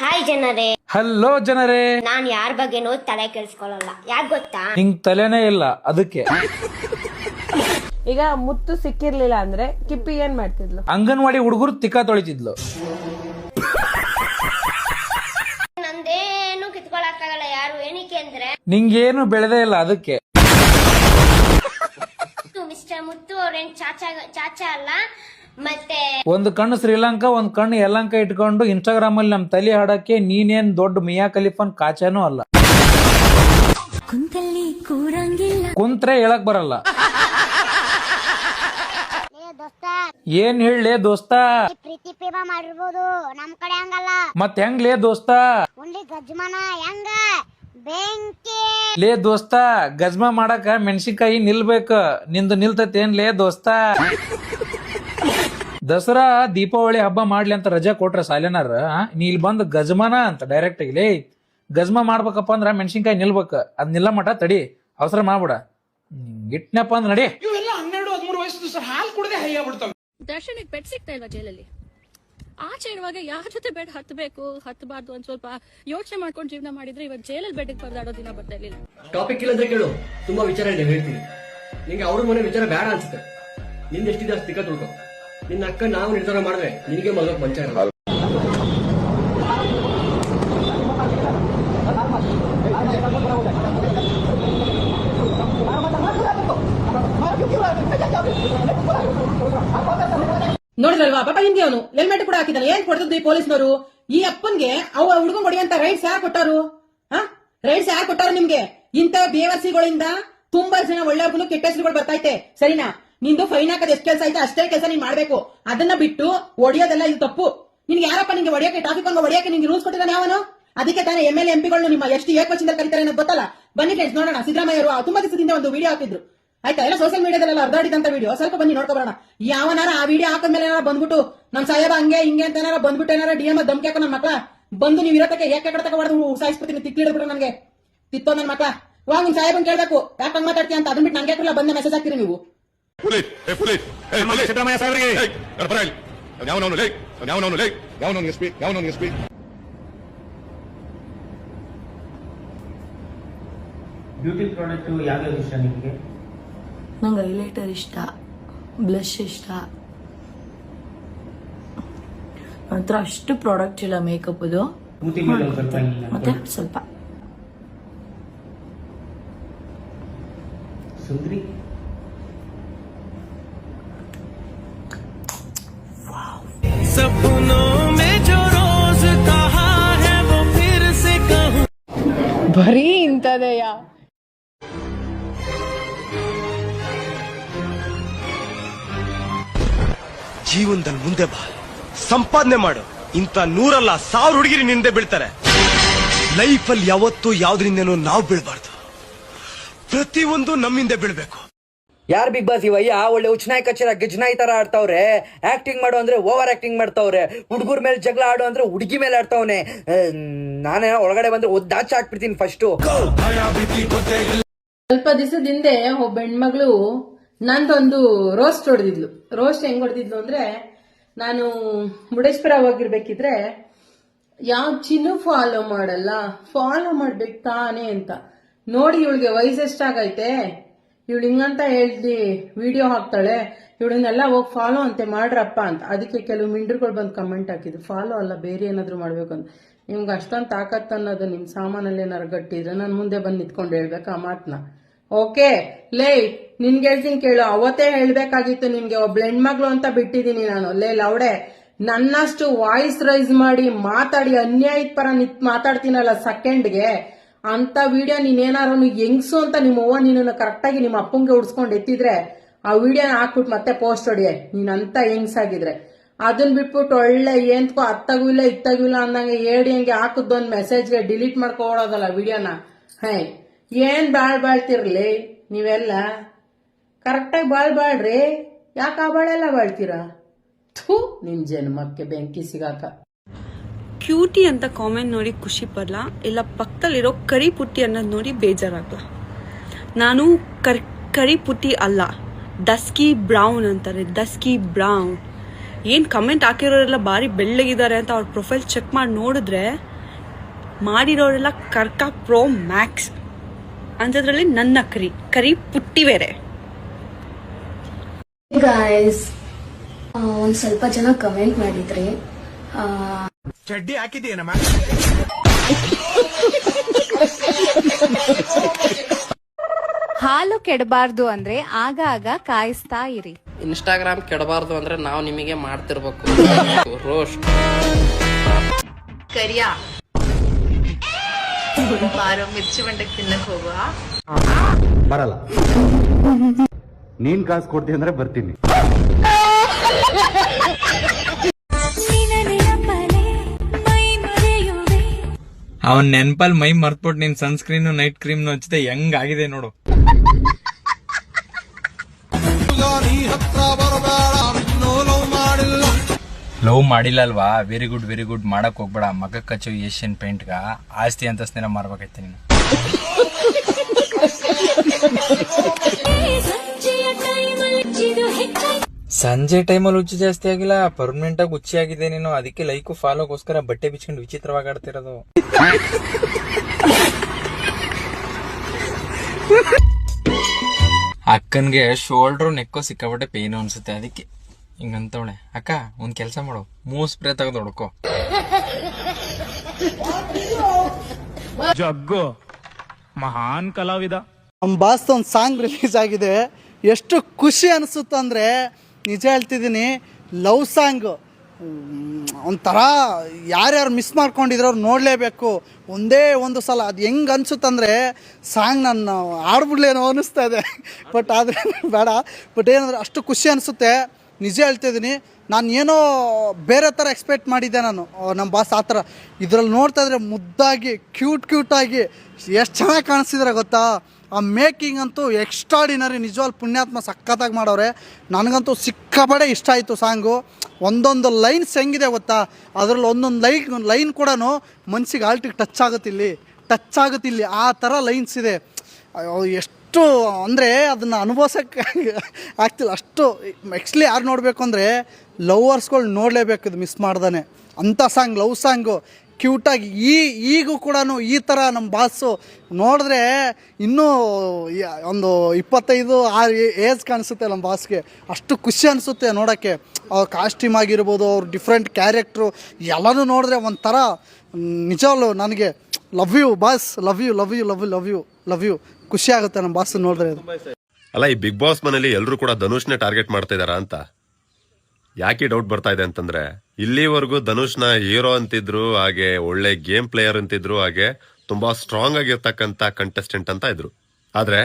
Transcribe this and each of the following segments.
Hi ಜನರೇ. Hello ಜನರೇ. ನಾನ್ ಯಾರ ಬಗ್ಗೆನೂ ತಲೆ ಕೆಡಿಸ್ಕೊಳ್ಳಲ್ಲ. ಯಾಕೆ ಗೊತ್ತಾ? ನಿಂಗ್ ತಲೆನೇ ಇಲ್ಲ ಅದಕ್ಕೆ. ಈಗ ಮುತ್ತು ಸಿಕ್ಕಿರ್ಲಿಲ್ಲ ಅಂದ್ರೆ ಕಿಪ್ಪಿ ಏನ್ ಮಾಡ್ತಿದ್ಲು? ಅಂಗನವಾಡಿ ಹುಡುಗರು ತಿಕ್ಕ ತೊಳಿತಿದ್ಲು. ನಂದೇನು ಕಿತ್ಕೊಳಕ್ಕಾಗಲ್ಲ ಯಾರು ಏನಕ್ಕೆ ಅಂದ್ರೆ? ನಿಂಗೇನು ಬೆಳೆದೇ ಇಲ್ಲ ಅದಕ್ಕೆ. ಮಿಸ್ಟರ್ ಮುತ್ತು ಅವ್ರೇನ್ ಚಾಚಾ ಚಾಚಾ ಅಲ್ಲ? ಮತ್ತೆ ಒಂದು ಕಣ್ಣು ಶ್ರೀಲಂಕಾ ಒಂದ್ ಕಣ್ಣು ಯಲಂಕ ಇಟ್ಕೊಂಡು ಇನ್ಸ್ಟಾಗ್ರಾಮ್ ಅಲ್ಲಿ ನಮ್ ತಲೆ ಹಾಡಕ್ಕೆ ನೀನೇನ್ ದೊಡ್ಡ ಮಿಯಾ ಕಲಿಫನ್ ಕಾಚಾನೂ ಅಲ್ಲ. ಕುಂತ್ರೆ ಹೇಳಕ್ ಬರಲ್ಲ. ಏನ್ ಹೇಳಲೇ ದೋಸ್ತ? ಪ್ರೀತಿ ಪ್ರೇಮ ಮಾಡಿರ್ಬೋದು ನಮ್ ಕಡೆ ಹಂಗಲ್ಲ. ಮತ್ ಹೆಂಗ್ಲೇ ದೋಸ್ತ? ಉಂಡಿ ಗಜ್ಮನ ಹೆಂಗ? ಬೆಂಕಿ. ಲೇ ದೋಸ್ತ ಗಜ್ಮ ಮಾಡಕ ಮೆಣಸಿನ್ಕಾಯಿ ನಿಲ್ಬೇಕು. ನಿಂದು ನಿಲ್ತತೇನ್ಲೇ ದೋಸ್ತ? ದಸರಾ ದೀಪಾವಳಿ ಹಬ್ಬ ಮಾಡ್ಲಿ ಅಂತ ರಜಾ ಕೊಟ್ರ ಸಾಲೆನಾರ ನೀ ಇಲ್ಲಿ ಬಂದು ಗಜ್ಮನ ಅಂತ ಡೈರೆಕ್ಟ್ ಆಗಿ ಲೇ ಗಜ್ಮ ಮಾಡ್ಬೇಕಪ್ಪ ಅಂದ್ರ ಮೆಣಸಿನ್ಕಾಯಿ ನಿಲ್ಬೇಕ ಅದ್ ನಿಲ್ಲ ಮಠ ತಡಿ ಅವಸರ ಮಾಡ್ಬಿಡ. ಇಟ್ನಪ್ಪ ಅಂದ್ ನಡಿ. ದರ್ಶನಕ್ಕೆ ಬೆಟ್ ಸಿಗ್ತಾ ಇಲ್ವಾ ಜೈಲಲ್ಲಿ? ಆಚೆ ಇರುವಾಗ ಯಾರ ಜೊತೆ ಬೆಡ್ ಹತ್ತಬೇಕು ಹತ್ತಬಾರ್ದು ಒಂದ್ ಸ್ವಲ್ಪ ಯೋಚನೆ ಮಾಡ್ಕೊಂಡು ಜೀವನ ಮಾಡಿದ್ರೆ ಇವಾಗ ಜೈಲಲ್ಲಿ ಬೆಡ್ಗೆ ಪರದಾಡೋ ದಿನ ಬರ್ತಾ ಇರ್ಲಿಲ್ಲ. ಟಾಪಿಕ್ ಇಲ್ಲದ್ರೆ ಕೇಳು ತುಂಬಾ ವಿಚಾರ ಇದೆ ಹೇಳ್ತೀನಿ. ನಿಂಗೆ ಅವ್ರ ಮನೆ ವಿಚಾರ ಬೇಡ ಅನ್ಸುತ್ತೆ. ನಿಂದ ಎಷ್ಟಿದೆ ಅಷ್ಟು ತಿಕ್ಕ ತಿಳ್ಕೊ ನಿನ್ನ ಅಕ್ಕ ನಾವು ನಿರ್ಧಾರ ಮಾಡಿದ್ರೆ ನಿನಗೆ ಮಗ ಮಂಚ ನೋಡಿದ್ರಲ್ವಾ? ಪಾಪ ಹಿಂಗೆ ಅವನು. ಹೆಲ್ಮೆಟ್ ಕೂಡ ಹಾಕಿದ್ದಾನೆ. ಏನ್ ಕೊಡ್ತದ್ದು ಈ ಪೊಲೀಸ್ನವರು? ಈ ಅಪ್ಪನ್ಗೆ ಅವ ಹುಡುಗನ್ ಹೊಡಿಯಂತ ರೈಟ್ಸ್ ಯಾರು ಕೊಟ್ಟಾರು ಹಾ? ರೈಟ್ಸ್ ಯಾರು ಕೊಟ್ಟಾರು ನಿಮ್ಗೆ? ಇಂತ ಬೇವಸಿಗಳಿಂದ ತುಂಬಾ ಜನ ಒಳ್ಳೆ ಕೆಟ್ಟ ಹೆಸರುಗಳು ಬರ್ತೈತೆ ಸರಿನಾ? ನಿಂದು ಫೈನ್ ಹಾಕೋದು ಎಷ್ಟು ಕೆಲಸ ಐತೆ ಅಷ್ಟೇ ಕೆಲಸ ನೀನ್ ಮಾಡ್ಬೇಕು. ಅದನ್ನ ಬಿಟ್ಟು ಹೊಡಿಯೋದೆಲ್ಲ ಇದು ತಪ್ಪು. ನಿನ್ಗೆ ಯಾರಪ್ಪ ನಿಂಗೆ ಹೊಡಿಯಕ್ಕೆ ಟ್ರಾಫಿಕ್ ಒಂದು ಹೊಡಿಯಕ್ಕೆ ನಿಂಗೆ ರೂಲ್ಸ್ ಕೊಟ್ಟಿದ್ದಾನೆ ಅವನು? ಅದಕ್ಕೆ ತಾನೇ ಎಂ ಎಲ್ ಎಂಪಿಗಳು ನಿಮ್ಮ ಎಷ್ಟು ಏಕವಚನದಲ್ಲಿ ಕರೀತಾರೆ ಅನ್ನೋದು ಗೊತ್ತಲ್ಲ? ಬನ್ನಿ ಫ್ರೆಂಡ್ಸ್ ನೋಡೋಣ. ಸಿದ್ದರಾಮಯ್ಯ ಅವರು ತುಂಬಾ ದಿವಸದಿಂದ ಒಂದು ವಿಡಿಯೋ ಹಾಕಿದ್ರು. ಆಯ್ತಾ? ಎಲ್ಲ ಸೋಷಿಯಲ್ ಮೀಡಿಯಾದಲ್ಲೆಲ್ಲ ಅರ್ಧಾಡಿದಂತ ವಿಡಿಯೋ ಸ್ವಲ್ಪ ಬನ್ನಿ ನೋಡ್ಕೊಬರೋಣ ಯಾವನಾರ ಆ ವಿಡಿಯೋ ಹಾಕಿದ್ಮೇಲೆ ಏನಾರ ಬಂದ್ಬಿಟ್ಟು, ನಮ್ ಸಾಹೇಬ ಹಂಗೆ, ಹಿಂಗೆ ಅಂತ ಏನಾರ ಬಂದ್ಬಿಟ್ಟು ಏನಾರ ಡಿ ಎಂ ದಮ್ಕೆ ಹಾಕೋ ನನ್ನ ಮಕ್ಕಳ ಬಂದು ನೀವು ಇರೋತಕ್ಕೆ ಯಾಕೆ ಕಡೆ ನೀವು ಸಾಯಿಸ್ಬಿಡ್ತೀನಿ ತಿಕ್ಕಿಡ್ಬಿಟ್ಟು ನನಗೆ. ತಿತ್ತೋ ನನ್ನ ಮಕ್ಕಳ ವಾ, ನಿಮ್ ಸಾಹೇಬ್ ಕೇಳ್ಬೇಕು. ಯಾಕೆ ಹಂಗ್ ಮಾತಾಡ್ತೀಯ ಅಂತ? ಅದನ್ನ ಬಿಟ್ಟು ನಂಗೆ ಬಂದ ಮೆಸೇಜ್ ಹಾಕ್ತೀರಿ ನೀವು. ಸಿದ್ದರಾಮಯ್ಯ ಸಾಹೇಬರಿಗೆ ಯಾವನವನು ಲೈ ಯಾವನವನು ಲೈ ಯಾವನವನು ಎಸ್ ಪಿ ಯಾವನವನು ಎಸ್ ಪಿ ಬ್ಯೂಟಿ ಪ್ರಾಡಕ್ಟ್ ಇಷ್ಟ ನಿಮಗೆ? ನಂಗೆ ಹೈಲೈಟರ್ ಇಷ್ಟ ಬ್ಲಷ್ ಇಷ್ಟ. ನಂತರ ಅಷ್ಟು ಪ್ರಾಡಕ್ಟ್ ಇಲ್ಲ ಮೇಕಪ್ ಹಿಂಗ್ ಮತ್ತೆ ಸ್ವಲ್ಪ. ಸುಂದ್ರಿ? ಬರೀ ಇಂಥದೆಯ ಜೀವನದಲ್ಲಿ ಮುಂದೆ ಬಾ. ಸಂಪಾದನೆ ಮಾಡು. ಇಂಥ ನೂರಲ್ಲ ಸಾವಿರ ಹುಡುಗಿರಿ ನಿಂದೆ ಬೀಳ್ತಾರೆ. ಲೈಫಲ್ಲಿ ಯಾವತ್ತೂ ಯಾವ್ದ್ರಿಂದನೂ ನಾವು ಬೀಳ್ಬಾರ್ದು. ಪ್ರತಿಯೊಂದು ನಮ್ಮಿಂದ ಬೀಳ್ಬೇಕು. ಯಾರ್ ಬಿಗ್ ಬಾಸ್ ಇವಯ್ಯ ಒಳ್ಳೆ ಉಚ್ಚನಾಯಿ ಕಚೇರ ಗಿಜ್ನಾಯಿ ತರ ಆಡ್ತಾವ್ರೆ. ಆಕ್ಟಿಂಗ್ ಮಾಡು ಅಂದ್ರೆ ಓವರ್ ಆಕ್ಟಿಂಗ್ ಮಾಡ್ತಾವ್ರೆ. ಹುಡುಗರ ಮೇಲೆ ಜಗಳ ಆಡು ಅಂದ್ರೆ ಹುಡುಗಿ ಮೇಲೆ ಆಡ್ತಾವ್ನೆ. ನಾನೇ ಒಳಗಡೆ ಬಂದ್ರೆ ಒದ್ದಾಚೆ ಹಾಕ್ಬಿಡ್ತೀನಿ ಫಸ್ಟ್ ಸ್ವಲ್ಪ ದಿವಸದ ಹಿಂದೆ ಒಬ್ಬ ಹೆಣ್ಮಗಳು ನಂದೊಂದು ರೋಸ್ಟ್ ಹೊಡೆದಿದ್ಲು. ರೋಸ್ಟ್ ಹೆಂಗ್ ಹೊಡೆದಿದ್ಲು ಅಂದ್ರೆ, ನಾನು ಮುರುಡೇಶ್ವರ ಹೋಗಿರ್ಬೇಕಿದ್ರೆ, ಯಾವ ಚಿನ್ನು ಫಾಲೋ ಮಾಡಲ್ಲ. ಫಾಲೋ ಮಾಡ್ಬೇಕು ತಾನೇ ಅಂತ. ನೋಡಿ ಇವಳಿಗೆ ವಯಸ್ಸು ಎಷ್ಟಾಗೈತೆ ಇವಳು ಹಿಂಗಂತ ಹೇಳ್ದಿ ವಿಡಿಯೋ ಹಾಕ್ತಾಳೆ, ಇವಳನ್ನೆಲ್ಲ ಹೋಗಿ ಫಾಲೋ ಅಂತೆ ಮಾಡ್ರಪ್ಪ ಅಂತ. ಅದಕ್ಕೆ ಕೆಲವು ಮಿಂಡ್ರುಗಳು ಬಂದು ಕಮೆಂಟ್ ಹಾಕಿದ್ರು. ಫಾಲೋ ಅಲ್ಲ, ಬೇರೆ ಏನಾದರೂ ಮಾಡ್ಬೇಕು ಅಂತ. ನಿಮ್ಗೆ ಅಷ್ಟೊಂದು ತಾಕತ್ತು ಅನ್ನೋದು ನಿಮ್ಮ ಸಾಮಾನಲ್ಲಿ ಏನಾರು ಗಟ್ಟಿದ್ರೆ ನಾನು ಮುಂದೆ ಬಂದು ನಿಂತ್ಕೊಂಡು ಹೇಳ್ಬೇಕು ಆ ಮಾತನ್ನ ಓಕೆ ಲೇ ನಿನ್ಗೆ ಹೇಳ್ತೀನಿ ಕೇಳು. ಅವತ್ತೇ ಹೇಳ್ಬೇಕಾಗಿತ್ತು ನಿಮ್ಗೆ, ಒಬ್ಬ ಹೆಣ್ಮಗ್ಳು ಅಂತ ಬಿಟ್ಟಿದ್ದೀನಿ ನಾನು. ಲೇ, ಲೌಡೆ, ನನ್ನಷ್ಟು ವಾಯ್ಸ್ ರೈಸ್ ಮಾಡಿ ಮಾತಾಡಿ, ಅನ್ಯಾಯದ ಪರ ನಿತ್ ಮಾತಾಡ್ತೀನಲ್ಲ ಸೆಕೆಂಡ್ಗೆ ಅಂತ ವಿಡಿಯೋ ನೀನೇನಾರು ಹೆಂಗ್ಸು ಅಂತ ನಿಮ್ಮ ಅವ್ವ ನೀನನ್ನ ಕರೆಕ್ಟಾಗಿ ನಿಮ್ಮ ಅಪ್ಪಂಗೆ ಉಡ್ಸ್ಕೊಂಡು ಎತ್ತಿದ್ರೆ, ಆ ವಿಡಿಯೋನ ಹಾಕ್ಬಿಟ್ಟು ಮತ್ತೆ ಪೋಸ್ಟ್ ಹೊಡಿಯೆ. ನೀನಂತ ಹೆಂಗ್ಸಾಗಿದ್ರೆ. ಅದನ್ನ ಬಿಟ್ಬಿಟ್ಟು ಒಳ್ಳೆ ಏನ್ಕೋ ಅತ್ತಾಗೂ ಇಲ್ಲ ಇತ್ತಾಗೂ ಇಲ್ಲ ಅಂದಂಗೆ ಹೇಳಿ ಹಂಗೆ ಹಾಕಿದ್ದೊಂದು ಮೆಸೇಜ್ಗೆ ಡಿಲೀಟ್ ಮಾಡ್ಕೊಳೋದಲ್ಲ ವಿಡಿಯೋನ. ಹೈ, ಏನ್ ಬಾಳ್ ಬಾಳ್ತಿರ್ಲಿ ನೀವೆಲ್ಲ? ಕರೆಕ್ಟಾಗಿ ಬಾಳ್ ಬಾಳ್ರಿ ಯಾಕೆ ಆ ಬಾಳೆಲ್ಲ ಬಾಳ್ತೀರಾ? ಥೂ, ನಿನ್ ಜನ್ಮಕ್ಕೆ ಬೆಂಕಿ ಸಿಗಾಕ. ಕ್ಯೂಟಿ ಅಂತ ಕಾಮೆಂಟ್ ನೋಡಿ ಖುಷಿ ಪಡಲ. ಇಲ್ಲ, ಪಕ್ಕದಲ್ಲಿರೋ ಕರಿ ಪುಟ್ಟಿ ಅನ್ನೋದು ನೋಡಿ ಬೇಜಾರಾಗಲ್ಲ ನಾನು ಕರ್, ಕರಿ ಪುಟ್ಟಿ ಅಲ್ಲ ಡಸ್ಕಿ ಬ್ರೌನ್ ಅಂತಾರೆ ಡಸ್ಕಿ ಬ್ರೌನ್ ಏನು ಕಮೆಂಟ್ ಹಾಕಿರೋರೆಲ್ಲ ಭಾರಿ ಬೆಳ್ಳಗಿದ್ದಾರೆ ಅಂತ ಅವ್ರ ಪ್ರೊಫೈಲ್ ಚೆಕ್ ಮಾಡಿ ನೋಡಿದ್ರೆ ಮಾಡಿರೋರೆಲ್ಲ ಕರ್ಕ ಪ್ರೋ ಮ್ಯಾಕ್ಸ್ ಅಂಥದ್ರಲ್ಲಿ ನನ್ನ ಕರಿ ಕರಿ ಪುಟ್ಟಿ ಬೇರೆ. ಒಂದು ಸ್ವಲ್ಪ ಜನ ಕಮೆಂಟ್ ಮಾಡಿದ್ರಿ ಚಡ್ಡಿ ಹಾಕಿದೀನಮ್ಮ ಹಾಲು ಕೆಡಬಾರ್ದು ಅಂದ್ರೆ ಆಗಾಗ ಆಗ ಕಾಯಿಸ್ತಾ ಇರಿ. ಇನ್ಸ್ಟಾಗ್ರಾಮ್ ಕೆಡಬಾರ್ದು ಅಂದ್ರೆ ನಾವು ನಿಮಗೆ ಮಾಡ್ತಿರ್ಬೇಕು. ರೋಸ್ಟ್. ಕರಿಯ. ಬಾರೋ ಮಿರ್ಚಿ ಮಂಡಕ್ ತಿನ್ನಕ್ ಹೋಗುವ? ಬರಲ್ಲ. ನೀನ್ ಕಾಸು ಕೊಡ್ತೀನಿ ಅಂದ್ರೆ ಬರ್ತೀನಿ. ಅವನ್ ನೆನ್ಪಲ್ ಮೈ ಮರ್ತ್ಬಿಟ್ಟು ನಿನ್ ಸನ್ಸ್ಕ್ರೀನ್ ನೈಟ್ ಕ್ರೀಮ್ ಹಚ್ಚಿದೆ ಹೆಂಗ್ ಆಗಿದೆ ನೋಡು. ಲವ್ ಮಾಡಿಲ್ಲ ಅಲ್ವಾ ವೆರಿ ಗುಡ್ ವೆರಿ ಗುಡ್ ಮಾಡಕ್ ಹೋಗ್ಬೇಡ. ಮಗ ಕಚ್ಚು ಏಷ್ಯನ್ ಪೇಂಟ್ಗ ಆಸ್ತಿ ಅಂತ ಸ್ನೇಹ ಮಾಡ್ಬೇಕೈತೆ ನೀನು. ಸಂಜೆ ಟೈಮಲ್ಲಿ ಹುಚ್ಚು ಜಾಸ್ತಿ ಆಗಿಲ್ಲ ಪರ್ಮನೆಂಟ್ ಆಗಿ ಹುಚ್ಚಿ ಆಗಿದೆ ನೀನು. ಅದಕ್ಕೆ ಲೈಕು ಫಾಲೋಗೋಸ್ಕರ ಬಟ್ಟೆ ಬಿಚ್ಕೊಂಡು ವಿಚಿತ್ರವಾಗಿ ಆಡ್ತಿರೋದು. ಅಕ್ಕನ್ಗೆ ಶೋಲ್ಡ್ರು ನೆಕ್ಕೋ ಸಿಕ್ಕಾಪಟ್ಟೆ ಪೇನು ಅನ್ಸುತ್ತೆ ಅದಕ್ಕೆ. ಹಿಂಗಂತವಳೆ ಅಕ್ಕ ಒಂದ್ ಕೆಲಸ ಮಾಡು. ಮೂಸ್ ಸ್ಪ್ರೇ ತೆಗೆದು ಹೊಡ್ಕೋ. ಜಗ್ಗು. ಮಹಾನ್ ಕಲಾವಿದ. ನಮ್ಮ ಬಾಸ್ ಒಂದು ಸಾಂಗ್ ರಿಲೀಸ್ ಆಗಿದೆ. ಎಷ್ಟು ಖುಷಿ ಅನಿಸುತ್ತಂದ್ರೆ ನಿಜ ಹೇಳ್ತಿದ್ದೀನಿ ಲವ್ ಸಾಂಗ್ ಒಂಥರ ಯಾರ್ಯಾರು ಮಿಸ್ ಮಾಡ್ಕೊಂಡಿದ್ರು ಅವ್ರು ನೋಡಲೇಬೇಕು. ಒಂದೇ ಒಂದು ಸಲ, ಅದು ಹೆಂಗೆ ಅನ್ಸುತ್ತಂದ್ರೆ ಸಾಂಗ್ ನನ್ನ ಆಡ್ಬಿಡ್ಲೇನೋ ಅನ್ನಿಸ್ತಾ ಇದೆ. ಬಟ್ ಆದರೆ ಬೇಡ. ಬಟ್ ಏನಂದ್ರೆ ಅಷ್ಟು ಖುಷಿ ಅನಿಸುತ್ತೆ. ನಿಜ ಹೇಳ್ತಿದ್ದೀನಿ ನಾನು ಏನೋ ಬೇರೆ ಥರ ಎಕ್ಸ್ಪೆಕ್ಟ್ ಮಾಡಿದ್ದೆ ನಾನು. ನಮ್ಮ ಬಾಸ್ ಆ ಥರ. ಇದರಲ್ಲಿ ನೋಡ್ತಾ ಇದ್ರೆ ಮುದ್ದಾಗಿ ಕ್ಯೂಟ್ ಕ್ಯೂಟಾಗಿ ಎಷ್ಟು ಚೆನ್ನಾಗಿ ಕಾಣಿಸ್ತಿದ್ರೆ ಗೊತ್ತಾ? ಆ ಮೇಕಿಂಗ್ ಅಂತೂ ಎಕ್ಸ್ಟ್ರಾಡಿನರಿ ನಿಜವಾಗ್ಲು ಪುಣ್ಯಾತ್ಮ ಸಖತ್ತಾಗಿ ಮಾಡವ್ರೆ ನನಗಂತೂ ಸಿಕ್ಕಾಪಡೆ ಇಷ್ಟ ಆಯಿತು ಸಾಂಗು. ಒಂದೊಂದು ಲೈನ್ಸ್ ಹೆಂಗಿದೆ ಗೊತ್ತಾ? ಅದರಲ್ಲಿ ಒಂದೊಂದು ಲೈನ್ ಲೈನ್ ಕೂಡ ಮನ್ಸಿಗೆ ಆಲ್ಟಿಗೆ ಟಚ್ ಆಗುತ್ತಿಲ್ಲಿ. ಟಚ್ ಆಗುತ್ತಿಲ್ಲಿ. ಆ ಥರ ಲೈನ್ಸ್ ಇದೆ. ಅಯ್ಯೋ, ಎಷ್ಟು ಅಂದರೆ ಅದನ್ನು ಅನುಭವಿಸೋಕ್ಕೆ ಆಗ್ತಿಲ್ಲ. ಅಷ್ಟು ಆ್ಯಕ್ಚುಲಿ ಯಾರು ನೋಡಬೇಕು ಅಂದರೆ ಲವರ್ಸ್ಗಳು ನೋಡಲೇಬೇಕು ಇದು ಮಿಸ್ ಮಾಡ್ದಾನೆ. ಅಂಥ ಸಾಂಗ್, ಲವ್ ಸಾಂಗು. ಕ್ಯೂಟಾಗಿ ಈ, ಈಗೂ ಕೂಡ ಈ ಥರ ನಮ್ಮ ಬಾಸು ನೋಡಿದ್ರೆ ಇನ್ನೂ ಒಂದು ಇಪ್ಪತ್ತೈದು ಆ ಏಜ್ ಕಾಣಿಸುತ್ತೆ ನಮ್ಮ ಬಾಸ್ಗೆ ಅಷ್ಟು ಖುಷಿ ಅನಿಸುತ್ತೆ ನೋಡೋಕ್ಕೆ. ಅವ್ರ ಕಾಸ್ಟ್ಯೂಮ್ ಆಗಿರ್ಬೋದು, ಅವ್ರ ಡಿಫ್ರೆಂಟ್ ಕ್ಯಾರೆಕ್ಟ್ರು ಎಲ್ಲನೂ ನೋಡಿದ್ರೆ ಒಂಥರ ನಿಜವಲ್ಲೂ ನನಗೆ love you boss love you love you love love you love you ಖುಷಿ ಆಗುತ್ತೆ ನಮ್ಮ ಬಾಸ್ ನೋಡಿದ್ರೆ ಅಲ್ಲ, ಈ ಬಿಗ್ ಬಾಸ್ ಮನೇಲಿ ಎಲ್ಲರೂ ಕೂಡ ಧನುಷ್ನೇ ಟಾರ್ಗೆಟ್ ಮಾಡ್ತಾ ಇದಾರ ಅಂತ? ಯಾಕೆ ಡೌಟ್ ಬರ್ತಾ ಇದೆ ಅಂತಂದ್ರೆ, ಇಲ್ಲಿವರೆಗೂ ಧನುಷ್ನ ಹೀರೋ ಅಂತಿದ್ರು, ಹಾಗೆ ಒಳ್ಳೆ ಗೇಮ್ ಪ್ಲೇಯರ್ ಅಂತಿದ್ರು, ಹಾಗೆ ತುಂಬಾ ಸ್ಟ್ರಾಂಗ್ ಆಗಿರ್ತಕ್ಕಂತ ಕಂಟೆಸ್ಟೆಂಟ್ ಅಂತ ಇದ್ರು. ಆದ್ರೆ,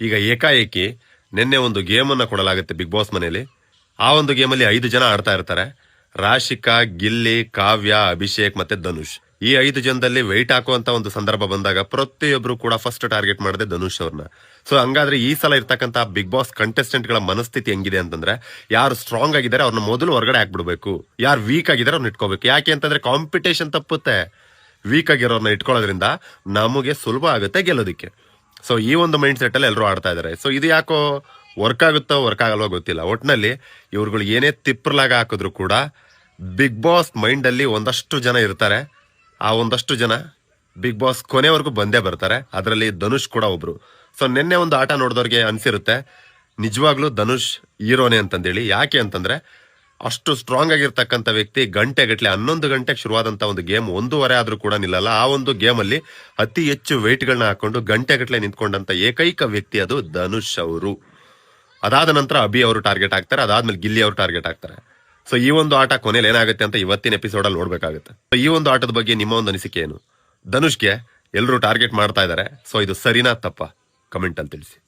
ಈಗ ಏಕಾಏಕಿ ನಿನ್ನೆ ಒಂದು ಗೇಮ್ ಅನ್ನ ಕೊಡಲಾಗುತ್ತೆ ಬಿಗ್ ಬಾಸ್ ಮನೇಲಿ. ಆ ಒಂದು ಗೇಮಲ್ಲಿ ಐದು ಜನ ಆಡ್ತಾ ಇರ್ತಾರೆ. ರಾಶಿಕಾ, ಗಿಲ್ಲಿ, ಕಾವ್ಯ, ಅಭಿಷೇಕ್ ಮತ್ತೆ ಧನುಷ್. ಈ ಐದು ಜನದಲ್ಲಿ ವೆಯ್ಟ್ ಹಾಕುವಂತ ಒಂದು ಸಂದರ್ಭ ಬಂದಾಗ ಪ್ರತಿಯೊಬ್ರು ಕೂಡ ಫಸ್ಟ್ ಟಾರ್ಗೆಟ್ ಮಾಡಿದೆ ಧನುಷ್ ಅವ್ರನ್ನ. ಸೊ ಹಂಗಾದ್ರೆ ಈ ಸಲ ಇರ್ತಕ್ಕಂತ ಬಿಗ್ ಬಾಸ್ ಕಂಟೆಸ್ಟೆಂಟ್ಗಳ ಮನಸ್ಥಿತಿ ಹೆಂಗಿದೆ ಅಂತಂದ್ರೆ, ಯಾರು ಸ್ಟ್ರಾಂಗ್ ಆಗಿದ್ದಾರೆ ಅವ್ರನ್ನ ಮೊದಲು ಹೊರಗಡೆ ಹಾಕ್ಬಿಡ್ಬೇಕು. ಯಾರು ವೀಕ್ ಆಗಿದ್ದಾರೆ ಅವ್ರನ್ನ ಇಟ್ಕೋಬೇಕು. ಯಾಕೆ ಅಂತಂದ್ರೆ ಕಾಂಪಿಟೇಷನ್ ತಪ್ಪುತ್ತೆ. ವೀಕ್ ಆಗಿರೋರ್ನ ಇಟ್ಕೊಳ್ಳೋದ್ರಿಂದ ನಮಗೆ ಸುಲಭ ಆಗುತ್ತೆ ಗೆಲ್ಲೋದಕ್ಕೆ. ಸೊ ಈ ಒಂದು ಮೈಂಡ್ ಸೆಟ್ ಅಲ್ಲಿ ಎಲ್ಲರೂ ಆಡ್ತಾ ಇದಾರೆ. ಸೊ ಇದು ಯಾಕೋ ವರ್ಕ್ ಆಗುತ್ತೋ ವರ್ಕ್ ಆಗಲ್ವೋ ಗೊತ್ತಿಲ್ಲ. ಒಟ್ನಲ್ಲಿ ಇವ್ರುಗಳು ಏನೇ ತಿಪ್ಪರ್ಲಾಗ ಹಾಕಿದ್ರು ಕೂಡ ಬಿಗ್ ಬಾಸ್ ಮೈಂಡ್ ಅಲ್ಲಿ ಒಂದಷ್ಟು ಜನ ಇರ್ತಾರೆ. ಆ ಒಂದಷ್ಟು ಜನ ಬಿಗ್ ಬಾಸ್ ಕೊನೆವರೆಗೂ ಬಂದೇ ಬರ್ತಾರೆ. ಅದರಲ್ಲಿ ಧನುಷ್ ಕೂಡ ಒಬ್ರು. ಸೊ ನಿನ್ನೆ ಒಂದು ಆಟ ನೋಡಿದವ್ರಿಗೆ ಅನ್ಸಿರುತ್ತೆ. ನಿಜವಾಗ್ಲೂ ಧನುಷ್ ಹೀರೋನೆ ಅಂತಂದೇಳಿ. ಯಾಕೆ ಅಂತಂದ್ರೆ ಅಷ್ಟು ಸ್ಟ್ರಾಂಗ್ ಆಗಿರ್ತಕ್ಕಂಥ ವ್ಯಕ್ತಿ ಗಂಟೆ ಗಟ್ಟಲೆ ಹನ್ನೊಂದು ಗಂಟೆಗೆ ಶುರುವಾದಂಥ ಒಂದು ಗೇಮ್ ಒಂದೂವರೆ ಆದ್ರೂ ಕೂಡ ನಿಲ್ಲಲ್ಲ. ಆ ಒಂದು ಗೇಮ್ ಅಲ್ಲಿ ಅತಿ ಹೆಚ್ಚು ವೆಯ್ಟ್ಗಳನ್ನ ಗಳನ್ನ ಹಾಕೊಂಡು ಗಂಟೆ ಗಟ್ಟಲೆ ನಿಂತ್ಕೊಂಡಂತ ಏಕೈಕ ವ್ಯಕ್ತಿ ಅದು ಧನುಷ್ ಅವರು. ಅದಾದ ನಂತರ ಅಭಿ ಅವರು ಟಾರ್ಗೆಟ್ ಆಗ್ತಾರೆ ಅದಾದ್ಮೇಲೆ ಗಿಲ್ಲಿ ಅವರು ಟಾರ್ಗೆಟ್ ಆಗ್ತಾರೆ ಸೊ ಈ ಒಂದು ಆಟ ಕೊನೆಯಲ್ಲಿ ಏನಾಗುತ್ತೆ ಅಂತ ಇವತ್ತಿನ ಎಪಿಸೋಡ್ ಅಲ್ಲಿ ನೋಡ್ಬೇಕಾಗುತ್ತೆ. ಸೊ ಈ ಒಂದು ಆಟದ ಬಗ್ಗೆ ನಿಮ್ಮ ಒಂದು ಅನಿಸಿಕೆ ಏನು? ಧನುಷ್ಗೆ ಎಲ್ಲರೂ ಟಾರ್ಗೆಟ್ ಮಾಡ್ತಾ ಇದ್ದಾರೆ ಸೊ ಇದು ಸರಿನಾ ತಪ್ಪ? ಕಮೆಂಟ್ ಅಲ್ಲಿ ತಿಳಿಸಿ.